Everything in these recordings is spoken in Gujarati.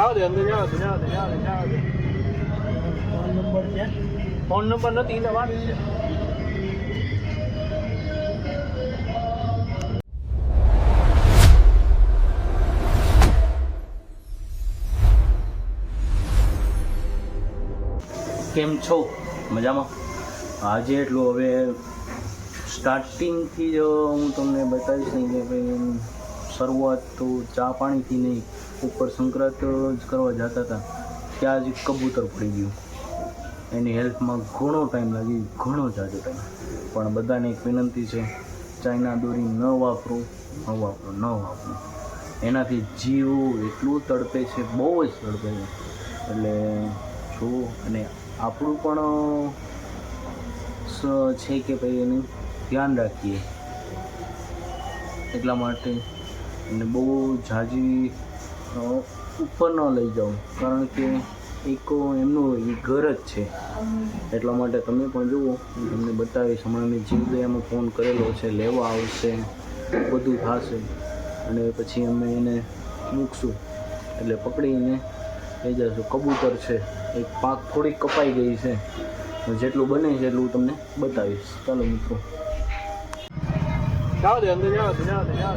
જાઓ દે અંદર જાઓ જાઓ જાઓ જાઓ ફોન નંબર છે? ફોન નંબર નથી એટલે વાત છે. કેમ છો? મજામાં? આજે એટલું હવે સ્ટાર્ટિંગથી જ હું તમને બતાવીશ નહીં કે ભાઈ શરૂઆત તો ચા પાણીથી નહીં. ઉપર સંક્રાંત જ કરવા જતા હતા ત્યાં જ કબૂતર પડી ગયું. એની હેલ્પમાં ઘણો ટાઈમ લાગી ઘણો જાજો ટાઈમ પણ બધાને એક વિનંતી છે ચાઇના દોરી ન વાપરો ન વાપરો ન વાપરો. એનાથી જીવ એટલું તડપે છે બહુ જ તડપે છે. એટલે જો અને આપણું પણ છે કે ભાઈ એનું ધ્યાન રાખીએ. એટલા માટે અને બહુ અ, ઉપર ન લઈ જાઓ કારણ કે એક એમનું ઘર જ છે. એટલા માટે તમે પણ જુઓ, હું તમને બતાવીશ, હમણાં મેં જીવદયામાં ફોન કરેલો છે, લેવા આવશે, બધું થશે. અને પછી અમે એને મૂકશું, એટલે પકડીને લઈ જશું. કબૂતર છે, એક પાક થોડીક કપાઈ ગઈ છે. જેટલું બને છે એટલું તમને બતાવીશ. ચાલો મિત્રો. દે, અંદર જાઓ જાઓ જાઓ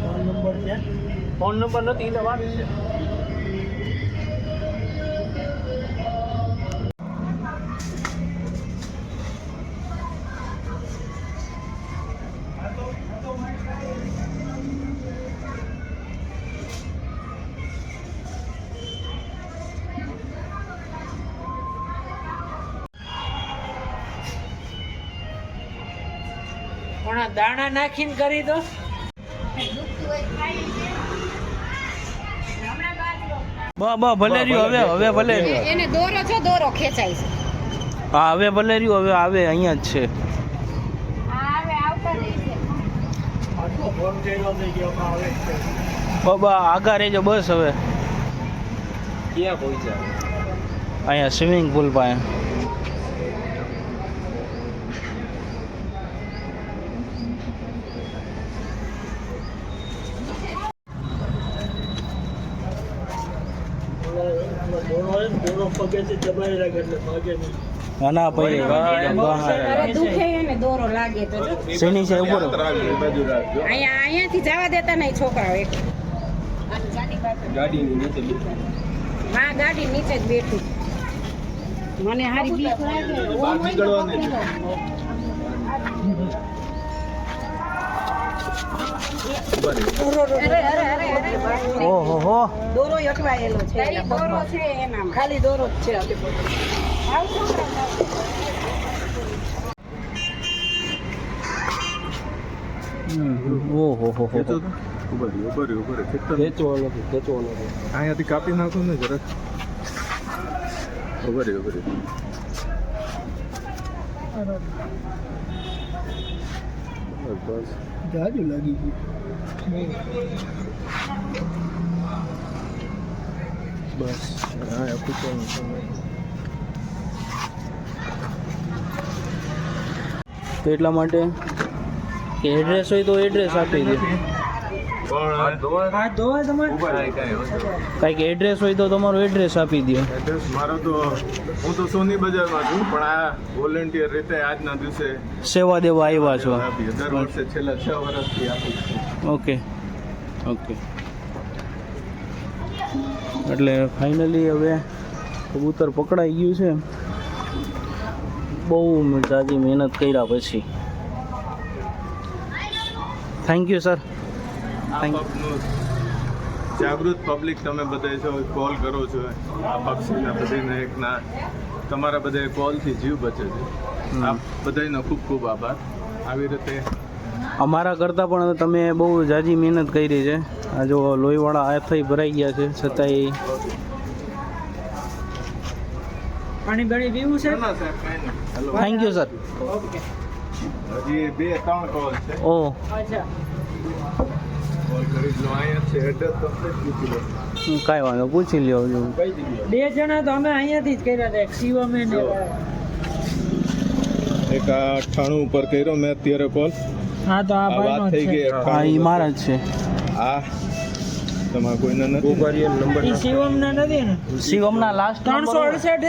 ફોન નંબર છે? ફોન નંબર નથી એટલે વાત છે. પણ દાણા નાખીને કરી દો. બા બા ભલે રહ્યું હવે હવે ભલે એને દોરો છો દોરો ખેંચાય છે. હા હવે ભલે રહ્યું હવે આવે અહીંયા જ છે. બાબા આગા રહેજો બસ હવે. ક્યાં પહોંચ્યા? અહીંયા સ્વિમિંગ પુલ પાસે દોરો હોય ને દોરો પગેથી એટલે ભાગે નહીં. ના ના દુખે એને દોરો લાગે તો શેની છે ઉપર અહીંયા અહીંયાથી જવા દેતા નહીં છોકરાઓ એક. ગાડીની નીચે હા ગાડી નીચે જ બેઠી. મને હારી બીક લાગે ઓમ હોય તો પકડી લો. અરે અરે અરે અરે ઓહો. હો દોરો અટવાયેલો છે દોરો છે એનામાં. ખાલી દોરો જ છે આવ છોકરા આવ. ઓહો હો હો. અહીંયાથી કાપી નાખો ને જરાક. ઊભા રહ્યો ઊભા રહ્યો બસ. જાજુ લાગી ગયું. બસ હા પૂછવાનું તો એટલા માટે? એડ્રેસ હોય તો એડ્રેસ આપી દે. કાંઈક એડ્રેસ હોય તો તમારું એડ્રેસ આપી દો એડ્રેસ મારો તો હું તો સોની બજારમાં છું પણ આ વોલેન્ટિયર રીતે આજના દિવસે સેવા દેવા આવ્યા છો. દર વર્ષે છેલ્લા છ વર્ષથી આપું છું. ઓકે ઓકે એટલે ફાઇનલી હવે કબૂતર પકડાઈ ગયું છે. બહુ જાજી મહેનત કર્યા પછી. થેન્ક યુ સર જાગૃત પબ્લિક તમે બધા છો કોલ કરો છો. આ પક્ષીના એક ના તમારા બધા કોલથી જીવ બચે છે. આ બધાનો ખૂબ ખૂબ આભાર. આવી રીતે અમારા કરતાં પણ તમે બહુ જાજી મહેનત કરી છે. આ જો લોહીવાળા આથઈ ભરાઈ ગયા છે છતાંય પાણી બાણી પીવું છે? થેન્ક યુ સર હજી બે ત્રણ કોલ છે. ઓ. અચ્છા. કાંઈ વાંધો? પૂછી લ્યો બે જણા તો અમે અહીંયાથી જ કર્યા હતા એક શિવમે ને એક આ અઠ્ઠાણું ઉપર કર્યો મેં અત્યારે કોલ હા તો આ ભાઈ થઈ છે. ગઈ હા એ મારા જ છે. આ તમારે કોઈને નથી? ગોબારી નંબર ઈ શિવમના નથી ને? શિવમના લાસ્ટ ત્રણસો અડસઠ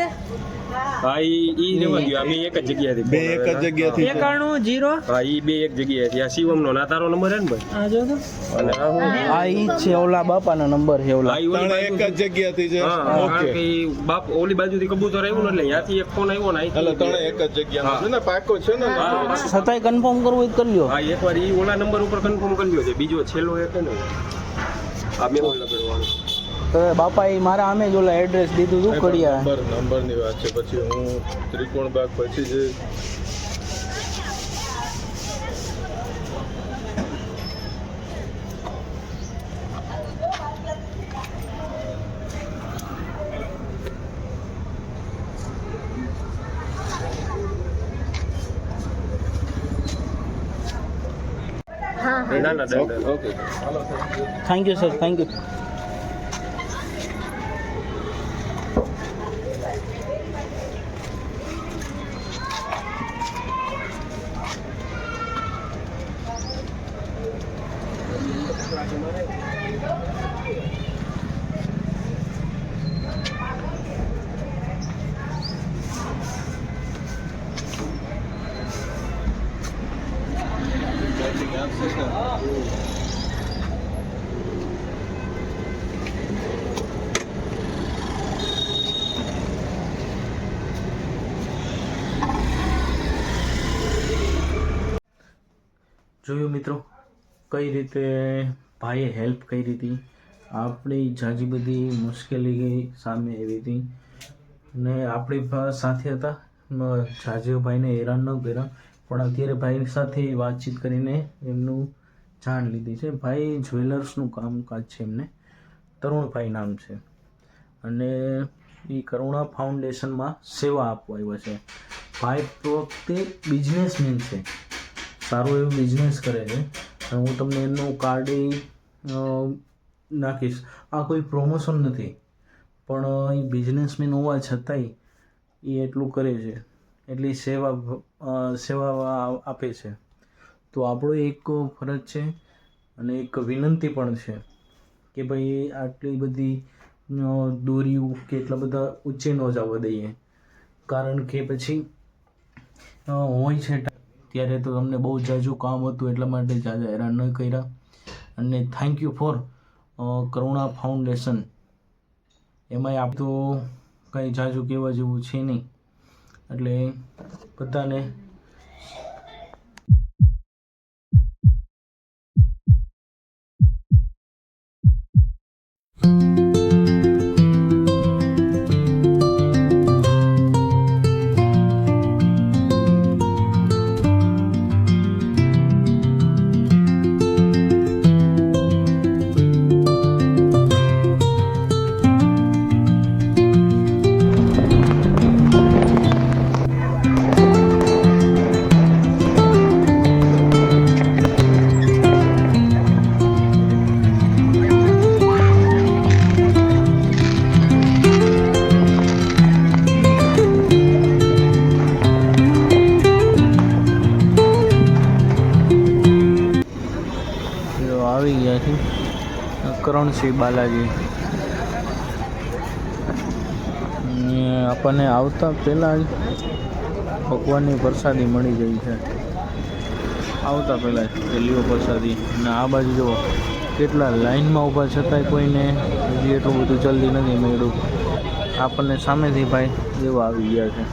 હા ઈ ઈ રેવા ગયો આ એક જ જગ્યાએથી બે એક જ જગ્યાથી છે. એકાણું જીરો? હા ઈ બે એક જગ્યાએથી. આ શિવમનો ના તારો નંબર હે ને ભાઈ? આ જો તો. અને આ હું? આ ઈ છે ઓલા બાપાનો નંબર છે ઓલા. હા, ઓલી એક જ જગ્યાથી છે. ઓકે. બાપ ઓલી બાજુથી કબૂતર આવ્યું ને એટલે ત્યાંથી એક ફોન આવ્યો ને એટલે તણે એક જ જગ્યાનો છે ને પાકો છે ને હા. છતાંય કન્ફર્મ કરવું હોય તો કરી લ્યો. હા એકવાર ઈ ઓલા નંબર ઉપર કન્ફર્મ કરી લ્યો. છે બીજો છેલ્લો એક છે ને. આ બે લગાડવાનું તો બાપાએ મારા અમે જ ઓલા એડ્રેસ દીધું હતું કડિયા નંબર નંબરની વાત છે. પછી હું ત્રિકોણ બાગ પછી જે ના ના thank you sir thank you જોયું મિત્રો, કઈ રીતે ભાઈએ હેલ્પ કરી હતી? આપણી જાજી બધી મુશ્કેલી સામે આવી હતી. ને આપણી સાથે હતા જાજીઓ ભાઈને હેરાન ન કર્યા. પણ અત્યારે ભાઈ સાથે વાતચીત કરીને એમનું જાણ લીધી છે. ભાઈ જ્વેલર્સનું કામકાજ છે એમને. તરુણભાઈ નામ છે. અને એ કરુણા ફાઉન્ડેશનમાં સેવા આપવા આવ્યા છે. ભાઈ વખતે બિઝનેસમેન છે. સારો એવો બિઝનેસ કરે છે. હું તમને એમનું કાર્ડ નાખીશ. આ કોઈ પ્રોમોશન નથી. પણ એ બિઝનેસમેન હોવા છતાંય એ એટલું કરે છે. એટલી સેવા સેવા આપે છે. તો આપણો એક ફરજ છે અને એક વિનંતી પણ છે કે ભાઈ આટલી બધી દોરીઓ કે એટલા બધા ઊંચે ન જવા દઈએ. કારણ કે પછી હોય છે ત્યારે તો તમને બહુ જાજુ કામ હતું એટલા માટે જાજા હેરાન ન કર્યા. અને thank you for Karuna foundation એમાંય આપ તો કંઈ જાજુ કહેવા જેવું છે નહીં. એટલે બધાને કરણસિંહ બાલાજી. આપણને આવતા પહેલાં જ ભગવાનની પ્રસાદી મળી ગઈ છે. આવતા પહેલાં જ પહેલીઓ પ્રસાદી. અને આ બાજુ જુઓ, કેટલા લાઈનમાં ઊભા છતાંય કોઈને હજી એટલું બધું જલ્દી નથી મળ્યું. આપણને સામેથી ભાઈ જેવા આવી ગયા છે.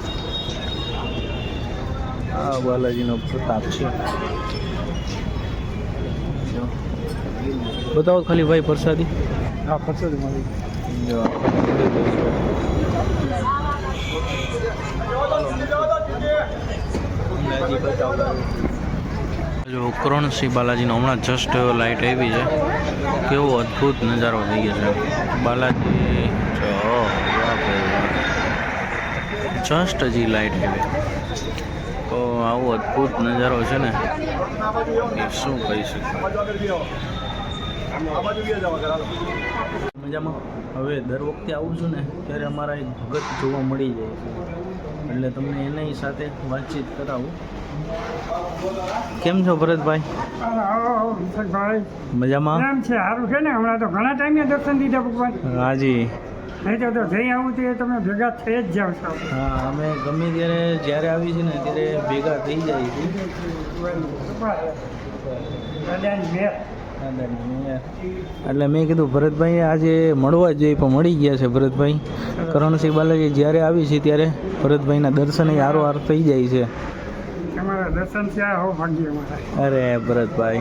આ બાલાજીનો પ્રતાપ છે જો. બતાવો ખાલી ભાઈ પ્રસાદી. હા પ્રસાદી મળી. જો કરણસિંહ બાલાજીનો હમણાં જસ્ટ લાઇટ આવી છે. કેવો અદ્ભુત નજારો થઈ ગયો છે. બાલાજી. જસ્ટ હજી લાઇટ આવી. તો આવો અદ્ભુત નજારો છે ને. એ શું કહી શકું મજામાં. હવે દર વખતે આવું છું ને ત્યારે અમારા એક ભગત જોવા મળી જાય એટલે તમને એની સાથે વાતચીત કરાવું. કેમ છો ભરતભાઈ? ભાઈ મજામાં? કેમ છે? સારું છે ને? હમણાં તો ઘણા ટાઈમે દર્શન દીધા ભગવાન. હાજી નહીં તો તો જઈ આવું તે તમે ભેગા થઈ જ જાવ છો. હા અમે ગમે ત્યારે જ્યારે આવી છે ને ત્યારે ભેગા થઈ જાય છે. એટલે મેં કીધું ભરતભાઈ આજે મળવા જોઈએ પણ મળી ગયા છે ભરતભાઈ. કરણસિંહ બાલાજી જ્યારે આવી છે ત્યારે ભરતભાઈના દર્શન હારો હાર થઈ જાય છે. અરે ભરતભાઈ.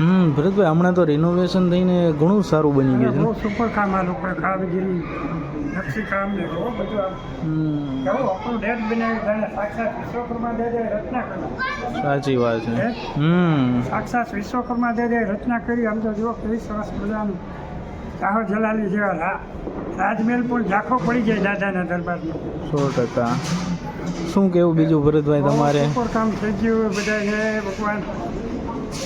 હમ. ભરતભાઈ હમણાં તો રિનોવેશન થઈને ઘણું સારું બની ગયું છે સુપર કામ આ લોકોએ કામગીરી નકશીકામ ને બહુ બધું કેવું આપણું ડેટ બનાવી જાણે સાક્ષાત વિશ્વકર્મા દાદાએ રચના કરી સાચી વાત છે. હે? હમ. સાક્ષાત વિશ્વકર્મા દાદાએ રચના કરી આમ તો જુઓ કેવી સરસ મજાનું શાહો જલાલી જેવા રાજમહેલ પણ ઝાંખો પડી જાય દાદાના દરબારમાં. સો ટકા. શું કેવું બીજું ભરતભાઈ તમારે? કામ થઈ ગયું બધાને ભગવાન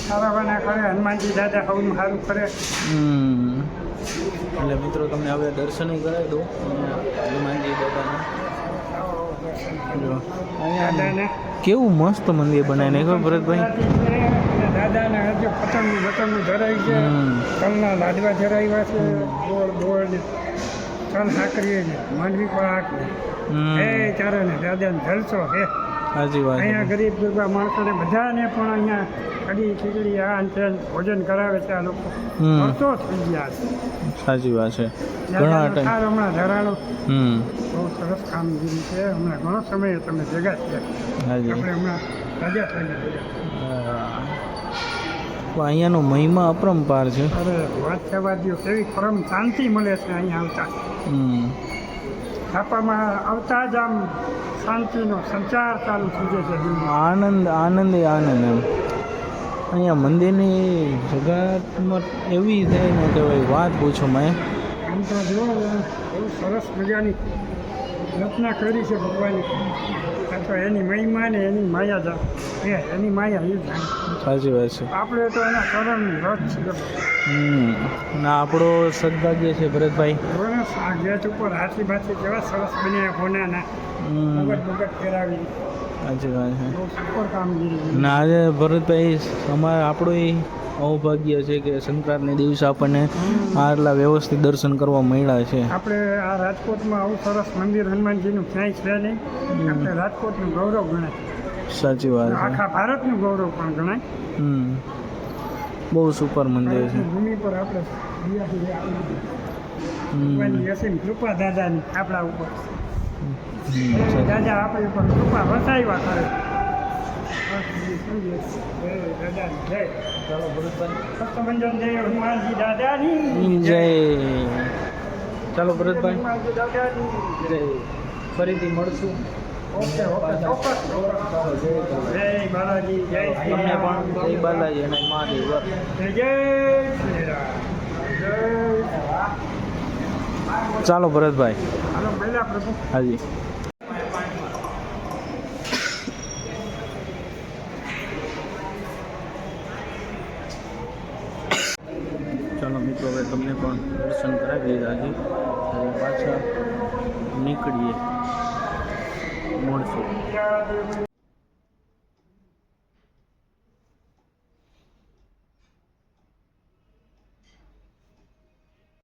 સારા કરે હનુમાનજી દાદા સૌનું સારું કરે. હમ. એટલે મિત્રો તમને હવે દર્શનો કરાવી દઉં. હનુમાનજી બાબાના કેવું મસ્ત મંદિર બનાવીને ખબર ભરતભાઈ? દાદાને હજુ પતંગ પતંગ ધરાય છે. તલના લાડવા ધરાવ્યા છે. ગોળ ગોળ તલ હાકરીએ છે. માંડવી પણ હાકરી એ ચારે ને દાદાને જલસો હે. સાચી વાત અહીંયા ગરીબ ગરીબા માણસોને બધાને પણ અહીંયા કઢી ખીચડી આ ને ભોજન કરાવે છે આ લોકો. વર્ષો થઈ ગયા છે. સાચી વાત છે. ઘણા ટાઈમ હમણાં ધરાણો હમ. બહુ સરસ કામગીરી છે. હમણાં ઘણો સમય તમે ભેગા છે આપણે હમણાં રજા થઈને. અહીંયાનો મહિમા અપરંપાર છે. અરે વાત થવા દો કેવી પરમ શાંતિ મળે છે અહીંયા આવતા. હમ. છાપામાં આવતા જ આમ શાંતિનો સંચાર ચાલુ થઈ જાય છે આનંદ આનંદ આનંદ એમ. અહીંયા મંદિરની જગતમાં એવી થઈ ને કે ભાઈ વાત પૂછો મેં આમ તો જો બહુ સરસ મજાની રચના કરી છે ભગવાનની. તો એની મહિમા ને એની માયા જા એ એની માયા એ સાચી વાત છે. આપણે તો એના કરણ રથ છે. ના આપણો સદભાગ્ય છે ભરતભાઈ. આ ગેટ ઉપર હાથી બાથી કેવા સરસ બન્યા કોનાના સાચી વાત છે. ના આજે ભરતભાઈ અમારે આપણું અવભાગ્ય છે કે સંક્રાંતને દિવસે આપણને આટલા વ્યવસ્થિત દર્શન કરવા મળ્યા છે. આપણે આ રાજકોટમાં આવું સરસ મંદિર હનુમાનજીનું ક્યાંય છે નહીં. આપણે રાજકોટનું ગૌરવ ગણાય. સાચી વાત આખા ભારતનું ગૌરવ પણ ગણાય. હમ. બહુ સુપર મંદિર છે. ભૂમિ પર આપણે કૃપા દાદાની આપણા ઉપર. દાદા આપણી પણ કૃપા વસાવ્યા કરે. ચાલો ભરતભાઈ. જય ફરીથી મળશું. ઓકે ઓકે ચોક્કસ ચોક્કસ. જય બાલાજી. જય તમને પણ જય બાલાજી અને મહાદેવ. જય જય શ્રી રામ. જય. ચાલો ભરતભાઈ. હાલો પહેલા પ્રભુ હાજી. ચાલો મિત્રો, હવે તમને પણ દર્શન કરાવી દીધા છે. હવે પાછા નીકળીએ. મળશું.